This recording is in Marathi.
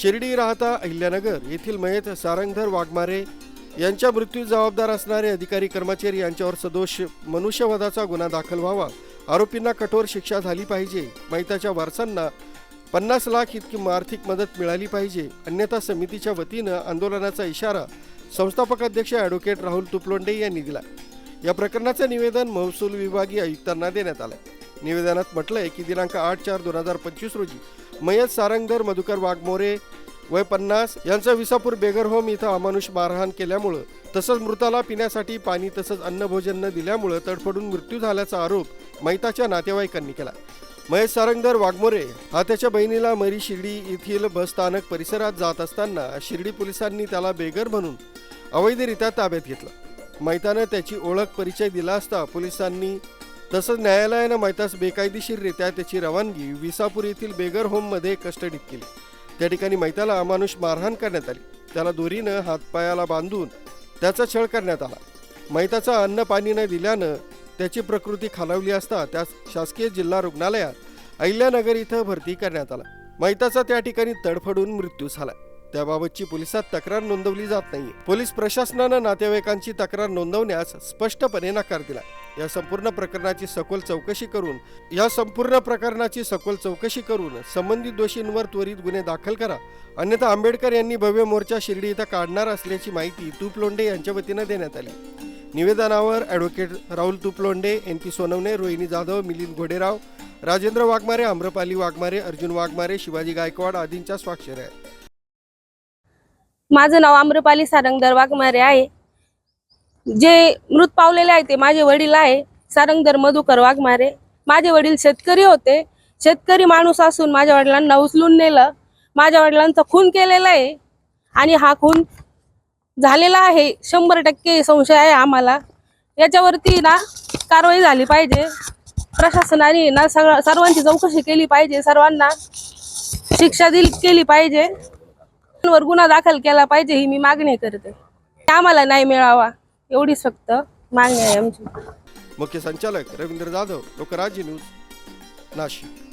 शिर्डी राहता अहिल्यानगर येथील मयत सारंगधर वाघमारे यांच्या मृत्यू जबाबदार असणारे अधिकारी कर्मचारी यांच्यावर सदोष मनुष्यवधाचा गुन्हा दाखल व्हावा. आरोपींना कठोर शिक्षा झाली पाहिजे. मैताच्या वारसांना पन्नास लाख इतकी आर्थिक मदत मिळाली पाहिजे. अन्यथा समितीच्या वतीनं आंदोलनाचा इशारा संस्थापक अध्यक्ष ॲडव्होकेट राहुल तुपलोंडे यांनी दिला. या प्रकरणाचं निवेदन महसूल विभागीय आयुक्तांना देण्यात आलं निवेदनात म्हटलंय की दिनांक आठ चार दोन हजार पंचवीस रोजी मयत सारंगधर मधुकर वाघमोरे वय पन्नास यांचं विसापूर बेगर होम इथं अमानुष मारहाण केल्यामुळं तसंच मृताला पिण्यासाठी पाणी तसंच अन्नभोजन न दिल्यामुळं तडफडून मृत्यू झाल्याचा आरोप मैताच्या नातेवाईकांनी केला. महेश सारंगधर वाघमोरे हा त्याच्या बहिणीला मरी शिर्डी येथील बसस्थानक परिसरात जात असताना शिर्डी पोलिसांनी त्याला बेगर म्हणून अवैधरित्या ताब्यात घेतलं. मैतानं त्याची ओळख परिचय दिला असता पोलिसांनी तसंच न्यायालयानं मैतास बेकायदेशीररित्या त्याची रवानगी विसापूर येथील बेगर होममध्ये कस्टडीत केली. त्या ठिकाणी मैताला अमानुष मारहाण करण्यात आली. त्याला दोरीनं हातपायाला बांधून त्याचा छळ करण्यात आला. मैताचा अन्न पाणी न दिल्यानं त्याची प्रकृती खालावली असता त्यास शासकीय जिल्हा रुग्णालयात अहिल्यानगर इथं भरती करण्यात आला. मैताचा त्या ठिकाणी तडफडून मृत्यू झाला. त्याबाबतची पोलिसात तक्रार नोंदवली जात नाही पोलीस प्रशासनानं नातेवाईकांची तक्रार नोंदवण्यास स्पष्टपणे नकार दिला. या संपूर्ण प्रकरणाची सखोल चौकशी करून या संपूर्ण प्रकरणाची सखोल चौकशी करून संबंधित दोषींवर त्वरित गुन्हे दाखल करा. अन्यथा आंबेडकर यांनी भव्य मोर्चा शिर्डी इथं काढणार असल्याची माहिती तुपलोंडे यांच्या वतीनं देण्यात आली. निवेदनावर advocate Rahul Tupalonde N P Sonawane Rohini Jadhav Milind Ghoderao Rajendra Waghmare Amrapali Waghmare Arjun Waghmare Shivaji Gaikwad आदींच्या स्वाक्षऱ्या आहेत. माझं नाव आम्रपाली सारंगदर वाघमारे आहे. जे मृत पावलेले आहे ते माझे वडील आहे. सारंगधर मधुकर वाघमारे. माझे वडील शेतकरी होते. शेतकरी माणूस असून माझ्या वडिलांना उचलून नेलं. माझ्या वडिलांचा खून केलेला आहे. आणि हा खून झालेला आहे. शंभर टक्के संशय आहे आम्हाला. याच्यावरती ना कारवाई झाली पाहिजे. प्रशासनाने ना सगळं सर्वांची चौकशी केली पाहिजे. सर्वांना शिक्षा दिली केली पाहिजे. वर गुन्हा दाखल केला पाहिजे ही मी मागणी करते. आम्हाला नाही मिळावा एवढीच फक्त मागणी आहे आमची. मुख्य संचालक रवींद्र जाधव लोकराज्य न्यूज नाशिक.